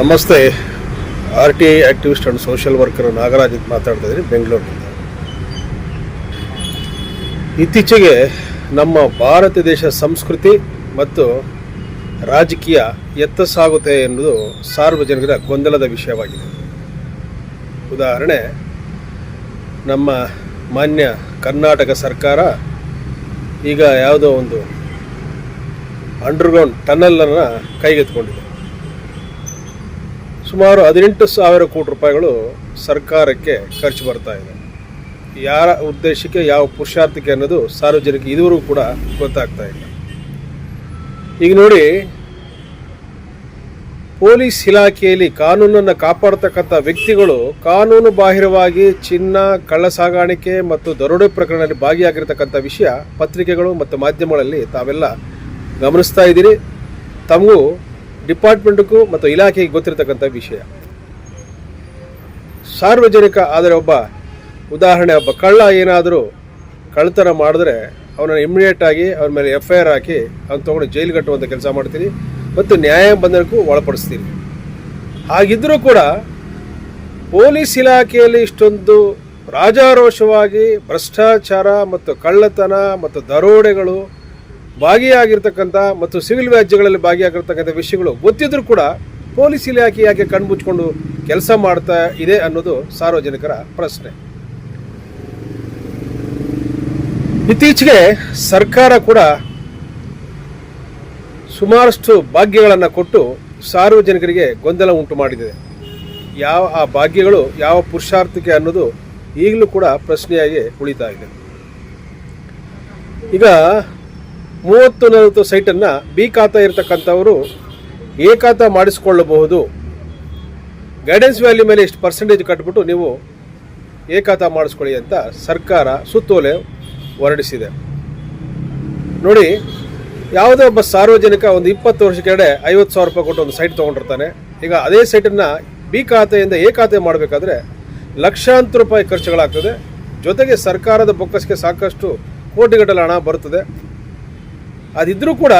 ನಮಸ್ತೆ. R T I activist and social worker Nagaraj ಅಂತ ಮಾತಾಡ್ತಾ ಇದ್ದೀನಿ, ಬೆಂಗಳೂರಿನಿಂದ. ಇತ್ತೀಚೆಗೆ ನಮ್ಮ ಭಾರತ ದೇಶ ಸಂಸ್ಕೃತಿ ಮತ್ತು ರಾಜಕೀಯ ಎತ್ತ ಸಾಗುತ್ತೆ ಎನ್ನುವುದು ಸಾರ್ವಜನಿಕರ ಗೊಂದಲದ ವಿಷಯವಾಗಿದೆ. ಉದಾಹರಣೆ, ನಮ್ಮ ಮಾನ್ಯ ಕರ್ನಾಟಕ ಸರ್ಕಾರ ಈಗ ಯಾವುದೋ ಒಂದು ಅಂಡರ್ಗ್ರೌಂಡ್ ಟನಲನ್ನು ಕೈಗೆತ್ಕೊಂಡಿದೆ ಸುಮಾರು ಹದಿನೆಂಟು ಸಾವಿರ ಕೋಟಿ ರೂಪಾಯಿಗಳು ಸರ್ಕಾರಕ್ಕೆ ಖರ್ಚು ಬರ್ತಾ ಇದೆ. ಯಾರ ಉದ್ದೇಶಕ್ಕೆ, ಯಾವ ಪುರುಷಾರ್ಥಕ್ಕೆ ಅನ್ನೋದು ಸಾರ್ವಜನಿಕ ಇದುವರೆಗೂ ಕೂಡ ಗೊತ್ತಾಗ್ತಾ ಇಲ್ಲ. ಈಗ ನೋಡಿ, ಪೊಲೀಸ್ ಇಲಾಖೆಯಲ್ಲಿ ಕಾನೂನನ್ನು ಕಾಪಾಡತಕ್ಕಂಥ ವ್ಯಕ್ತಿಗಳು ಕಾನೂನು ಬಾಹಿರವಾಗಿ ಚಿನ್ನ ಕಳ್ಳ ಸಾಗಾಣಿಕೆ ಮತ್ತು ದರೋಡೆ ಪ್ರಕರಣದಲ್ಲಿ ಭಾಗಿಯಾಗಿರ್ತಕ್ಕಂಥ ವಿಷಯ ಪತ್ರಿಕೆಗಳು ಮತ್ತು ಮಾಧ್ಯಮಗಳಲ್ಲಿ ತಾವೆಲ್ಲ ಗಮನಿಸ್ತಾ ಇದ್ದೀರಿ. ತಮಗೂ ಡಿಪಾರ್ಟ್ಮೆಂಟ್ಗೂ ಮತ್ತು ಇಲಾಖೆಗೆ ಗೊತ್ತಿರತಕ್ಕಂಥ ವಿಷಯ. ಸಾರ್ವಜನಿಕ ಆದರೆ ಒಬ್ಬ ಉದಾಹರಣೆ, ಒಬ್ಬ ಕಳ್ಳ ಏನಾದರೂ ಕಳ್ಳತನ ಮಾಡಿದ್ರೆ ಅವನನ್ನು ಇಮಿಡಿಯೇಟ್ ಆಗಿ ಅವನ ಮೇಲೆ ಎಫ್ ಐ ಆರ್ ಹಾಕಿ ಅವ್ನು ತೊಗೊಂಡು ಜೈಲು ಕಟ್ಟುವಂಥ ಕೆಲಸ ಮಾಡ್ತೀನಿ ಮತ್ತು ನ್ಯಾಯ ಬಂಧನಕ್ಕೂ ಒಳಪಡಿಸ್ತೀನಿ ಹಾಗಿದ್ದರೂ ಕೂಡ ಪೊಲೀಸ್ ಇಲಾಖೆಯಲ್ಲಿ ಇಷ್ಟೊಂದು ರಾಜಾರೋಷವಾಗಿ ಭ್ರಷ್ಟಾಚಾರ ಮತ್ತು ಕಳ್ಳತನ ಮತ್ತು ದರೋಡೆಗಳು ಭಾಗಿಯಾಗಿರ್ತಕ್ಕಂಥ ಮತ್ತು ಸಿವಿಲ್ ವ್ಯಾಜ್ಯಗಳಲ್ಲಿ ಭಾಗಿಯಾಗಿರ್ತಕ್ಕಂಥ ವಿಷಯಗಳು ಗೊತ್ತಿದ್ರೂ ಕೂಡ ಪೊಲೀಸ್ ಇಲಾಖೆ ಯಾಕೆ ಕಣ್ಮುಚ್ಕೊಂಡು ಕೆಲಸ ಮಾಡ್ತಾ ಇದೆ ಅನ್ನೋದು ಸಾರ್ವಜನಿಕರ ಪ್ರಶ್ನೆ. ಇತ್ತೀಚೆಗೆ ಸರ್ಕಾರ ಕೂಡ ಸುಮಾರಷ್ಟು ಭಾಗ್ಯಗಳನ್ನು ಕೊಟ್ಟು ಸಾರ್ವಜನಿಕರಿಗೆ ಗೊಂದಲ ಉಂಟು ಮಾಡಿದೆ. ಯಾವ ಆ ಭಾಗ್ಯಗಳು ಯಾವ ಪುರುಷಾರ್ಥಕ್ಕೆ ಅನ್ನೋದು ಈಗಲೂ ಕೂಡ ಪ್ರಶ್ನೆಯಾಗಿ ಉಳಿತಾ ಇದೆ. ಈಗ ಮೂವತ್ತು ನಲವತ್ತು ಸೈಟನ್ನು ಬಿ ಖಾತ ಇರತಕ್ಕಂಥವರು ಎ ಖಾತಾ ಮಾಡಿಸ್ಕೊಳ್ಳಬಹುದು. ಗೈಡೆನ್ಸ್ ವ್ಯಾಲ್ಯೂ ಮೇಲೆ ಇಷ್ಟು ಪರ್ಸೆಂಟೇಜ್ ಕಟ್ಬಿಟ್ಟು ನೀವು ಖಾತಾ ಮಾಡಿಸ್ಕೊಳ್ಳಿ ಅಂತ ಸರ್ಕಾರ ಸುತ್ತೋಲೆ ಹೊರಡಿಸಿದೆ. ನೋಡಿ, ಯಾವುದೇ ಒಬ್ಬ ಸಾರ್ವಜನಿಕ ಒಂದು ಇಪ್ಪತ್ತು ವರ್ಷ ಕೆಳಗಡೆ ಐವತ್ತು ಸಾವಿರ ರೂಪಾಯಿ ಕೊಟ್ಟು ಒಂದು ಸೈಟ್ ತೊಗೊಂಡಿರ್ತಾನೆ. ಈಗ ಅದೇ ಸೈಟನ್ನು ಬಿ ಖಾತೆಯಿಂದ ಎ ಮಾಡಬೇಕಾದ್ರೆ ಲಕ್ಷಾಂತರ ರೂಪಾಯಿ ಖರ್ಚುಗಳಾಗ್ತದೆ. ಜೊತೆಗೆ ಸರ್ಕಾರದ ಬೊಕ್ಕಸಕ್ಕೆ ಸಾಕಷ್ಟು ಕೋಟಿಗಟ್ಟಲೆ ಹಣ ಬರುತ್ತದೆ. ಅದಿದ್ರೂ ಕೂಡ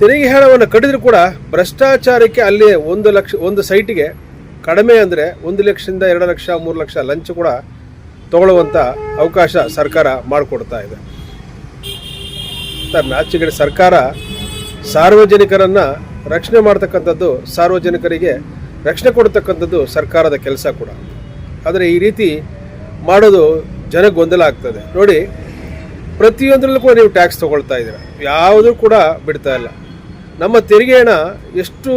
ತೆರಿಗೆ ಹಣವನ್ನು ಕಡಿದ್ರೂ ಕೂಡ ಭ್ರಷ್ಟಾಚಾರಕ್ಕೆ ಅಲ್ಲಿ ಒಂದು ಲಕ್ಷ, ಒಂದು ಸೈಟಿಗೆ ಕಡಿಮೆ ಅಂದರೆ ಒಂದು ಲಕ್ಷದಿಂದ ಎರಡು ಲಕ್ಷ, ಮೂರು ಲಕ್ಷ ಲಂಚ ಕೂಡ ತಗೊಳ್ಳುವಂಥ ಅವಕಾಶ ಸರ್ಕಾರ ಮಾಡಿಕೊಡ್ತಾ ಇದೆ. ನಾಚಿಗಡೆ ಸರ್ಕಾರ ಸಾರ್ವಜನಿಕರನ್ನು ರಕ್ಷಣೆ ಮಾಡ್ತಕ್ಕಂಥದ್ದು, ಸಾರ್ವಜನಿಕರಿಗೆ ರಕ್ಷಣೆ ಕೊಡ್ತಕ್ಕಂಥದ್ದು ಸರ್ಕಾರದ ಕೆಲಸ ಕೂಡ. ಆದರೆ ಈ ರೀತಿ ಮಾಡೋದು ಜನ ಗೊಂದಲ ಆಗ್ತದೆ. ನೋಡಿ ಪ್ರತಿಯೊಂದರಲ್ಲೂ ಕೂಡ ನೀವು ಟ್ಯಾಕ್ಸ್ ತೊಗೊಳ್ತಾ ಇದ್ದೀರ. ಯಾವುದೂ ಕೂಡ ಬಿಡ್ತಾ ಇಲ್ಲ. ನಮ್ಮ ತೆರಿಗೆ ಹಣ ಎಷ್ಟು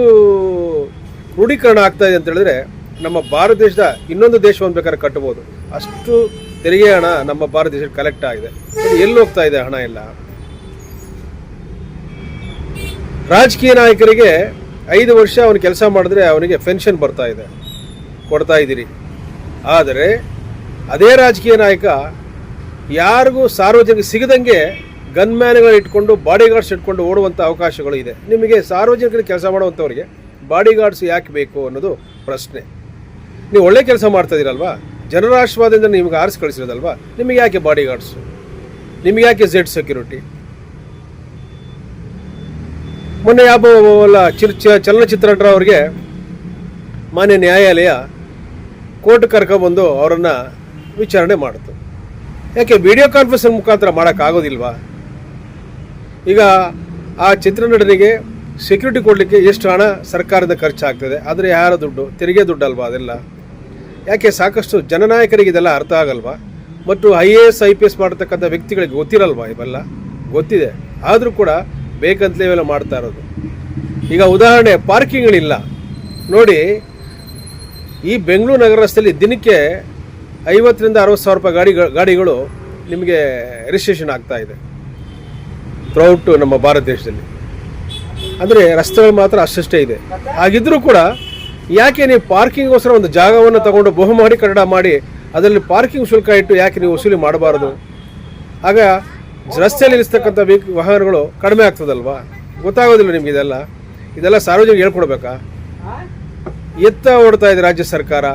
ಕ್ರೋಢೀಕರಣ ಆಗ್ತಾ ಇದೆ ಅಂತ ಹೇಳಿದ್ರೆ, ನಮ್ಮ ಭಾರತ ದೇಶದ ಇನ್ನೊಂದು ದೇಶವನ್ನು ಬೇಕಾದ್ರೆ ಕಟ್ಟಬಹುದು. ಅಷ್ಟು ತೆರಿಗೆ ಹಣ ನಮ್ಮ ಭಾರತ ದೇಶಕ್ಕೆ ಕಲೆಕ್ಟ್ ಆಗಿದೆ. ಎಲ್ಲಿ ಹೋಗ್ತಾ ಇದೆ ಹಣ ಎಲ್ಲ? ರಾಜಕೀಯ ನಾಯಕರಿಗೆ ಐದು ವರ್ಷ ಅವನು ಕೆಲಸ ಮಾಡಿದ್ರೆ ಅವನಿಗೆ ಪೆನ್ಷನ್ ಬರ್ತಾ ಇದೆ. ಕೊಡ್ತಾ ಇದ್ದೀರಿ. ಆದರೆ, ಅದೇ ರಾಜಕೀಯ ನಾಯಕ ಯಾರಿಗೂ ಸಾರ್ವಜನಿಕ ಸಿಗದಂಗೆ ಗನ್ಮ್ಯಾನ್ಗಳು ಇಟ್ಕೊಂಡು ಬಾಡಿಗಾರ್ಡ್ಸ್ ಇಟ್ಕೊಂಡು ಓಡುವಂಥ ಅವಕಾಶಗಳು ಇದೆ. ನಿಮಗೆ ಸಾರ್ವಜನಿಕರಿಗೆ ಕೆಲಸ ಮಾಡುವಂಥವ್ರಿಗೆ ಬಾಡಿಗಾರ್ಡ್ಸ್ ಯಾಕೆ ಬೇಕು ಅನ್ನೋದು ಪ್ರಶ್ನೆ. ನೀವು ಒಳ್ಳೆ ಕೆಲಸ ಮಾಡ್ತಾಯಿದ್ದೀರಲ್ವಾ ಜನರ ಆಶೀರ್ವಾದದಿಂದ ನಿಮಗೆ ಆರಿಸಿ ಕಳಿಸಿರೋದಲ್ವಾ? ನಿಮಗೆ ಯಾಕೆ ಬಾಡಿಗಾರ್ಡ್ಸು? ನಿಮಗೆ ಯಾಕೆ ಝೆಡ್ ಸೆಕ್ಯೂರಿಟಿ? ಮೊನ್ನೆ ಯಾವ ಚಲನಚಿತ್ರ ಅವ್ರಿಗೆ ಮಾನ್ಯ ನ್ಯಾಯಾಲಯ ಕೋರ್ಟ್ ಕರ್ಕೊಬಂದು ಅವರನ್ನು ವಿಚಾರಣೆ ಮಾಡಿತು. ಯಾಕೆ ವಿಡಿಯೋ ಕಾನ್ಫರೆನ್ಸ್ ಮುಖಾಂತರ ಮಾಡೋಕ್ಕಾಗೋದಿಲ್ವಾ ಈಗ ಆ ಚಿತ್ರನಟನಿಗೆ ಸೆಕ್ಯೂರಿಟಿ ಕೊಡಲಿಕ್ಕೆ ಎಷ್ಟು ಹಣ ಸರ್ಕಾರದ ಖರ್ಚಾಗ್ತದೆ? ಆದರೆ ಯಾರ ದುಡ್ಡು? ತೆರಿಗೆ ದುಡ್ಡು ಅಲ್ವಾ ಅದೆಲ್ಲ? ಯಾಕೆ ಸಾಕಷ್ಟು ಜನನಾಯಕರಿಗೆ ಇದೆಲ್ಲ ಅರ್ಥ ಆಗಲ್ವಾ? ಮತ್ತು I A S, I P S ಮಾಡ್ತಕ್ಕಂಥ ವ್ಯಕ್ತಿಗಳಿಗೆ ಗೊತ್ತಿರಲ್ವಾ ಇವೆಲ್ಲ? ಗೊತ್ತಿದೆ. ಆದರೂ ಕೂಡ ಬೇಕಂತಲೇ ಇವೆಲ್ಲ ಮಾಡ್ತಾ ಇರೋದು. ಈಗ ಉದಾಹರಣೆ, ಪಾರ್ಕಿಂಗ್ಗಳಿಲ್ಲ. ನೋಡಿ, ಈ ಬೆಂಗಳೂರು ನಗರ ರಸ್ತೆಯಲ್ಲಿ ದಿನಕ್ಕೆ ಐವತ್ತರಿಂದ ಅರವತ್ತು ಸಾವಿರ ರೂಪಾಯಿ ಗಾಡಿ ಗಾಡಿಗಳು ನಿಮಗೆ ರಿಜಿಸ್ಟ್ರೇಷನ್ ಆಗ್ತಾ ಇದೆ. ಥ್ರೌಟ್ ನಮ್ಮ ಭಾರತ ದೇಶದಲ್ಲಿ. ಅಂದರೆ ರಸ್ತೆಗಳು ಮಾತ್ರ ಅಷ್ಟಷ್ಟೇ ಇದೆ. ಹಾಗಿದ್ರೂ ಕೂಡ ಯಾಕೆ ನೀವು ಪಾರ್ಕಿಂಗ್ಗೋಸ್ಕರ ಒಂದು ಜಾಗವನ್ನು ತಗೊಂಡು ಬಹುಮಾಡಿ ಕನ್ನಡ ಮಾಡಿ ಅದರಲ್ಲಿ ಪಾರ್ಕಿಂಗ್ ಶುಲ್ಕ ಇಟ್ಟು ಯಾಕೆ ನೀವು ವಸೂಲಿ ಮಾಡಬಾರ್ದು? ಆಗ ರಸ್ತೆಯಲ್ಲಿ ನಿಲ್ಲಿಸ್ತಕ್ಕಂಥ ವೀಕ್ ವಾಹನಗಳು ಕಡಿಮೆ ಆಗ್ತದಲ್ವಾ? ಗೊತ್ತಾಗೋದಿಲ್ಲ ನಿಮ್ಗೆ ಇದೆಲ್ಲ. ಇದೆಲ್ಲ ಸಾರ್ವಜನಿಕ ಹೇಳ್ಕೊಡ್ಬೇಕಾ? ಎತ್ತ ಓಡ್ತಾ ಇದೆ ರಾಜ್ಯ ಸರ್ಕಾರ.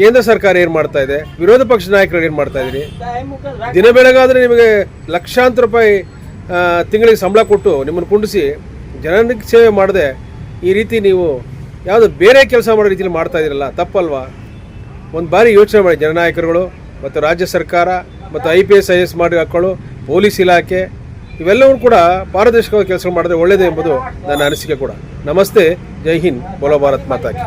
ಕೇಂದ್ರ ಸರ್ಕಾರ ಏನು ಮಾಡ್ತಾ ಇದೆ? ವಿರೋಧ ಪಕ್ಷ ನಾಯಕರು ಏನು ಮಾಡ್ತಾ ಇದ್ದೀರಿ? ದಿನ ಬೆಳಗಾದ್ರೆ ನಿಮಗೆ ಲಕ್ಷಾಂತರ ರೂಪಾಯಿ ತಿಂಗಳಿಗೆ ಸಂಬಳ ಕೊಟ್ಟು ನಿಮ್ಮನ್ನು ಕುಂಡಿಸಿ ಜನರಿಗೆ ಸೇವೆ ಮಾಡದೆ ಈ ರೀತಿ ನೀವು ಯಾವುದು ಬೇರೆ ಕೆಲಸ ಮಾಡೋ ರೀತಿಯಲ್ಲಿ ಮಾಡ್ತಾ ಇದ್ದೀರಲ್ಲ, ತಪ್ಪಲ್ವಾ? ಒಂದು ಬಾರಿ ಯೋಚನೆ ಮಾಡಿ ಜನನಾಯಕರುಗಳು ಮತ್ತು ರಾಜ್ಯ ಸರ್ಕಾರ ಮತ್ತು I P S, I S ಮಾಡಿ ಪೊಲೀಸ್ ಇಲಾಖೆ, ಇವೆಲ್ಲವೂ ಕೂಡ ಪಾರದರ್ಶಕವಾಗಿ ಕೆಲಸ ಮಾಡಿದ್ರೆ ಒಳ್ಳೆಯದೇ ಎಂಬುದು ನನ್ನ ಅನಿಸಿಕೆ ಕೂಡ. ನಮಸ್ತೆ, ಜೈ ಹಿಂದ್, ಬೋಲೋ ಭಾರತ್ ಮಾತಾಕಿ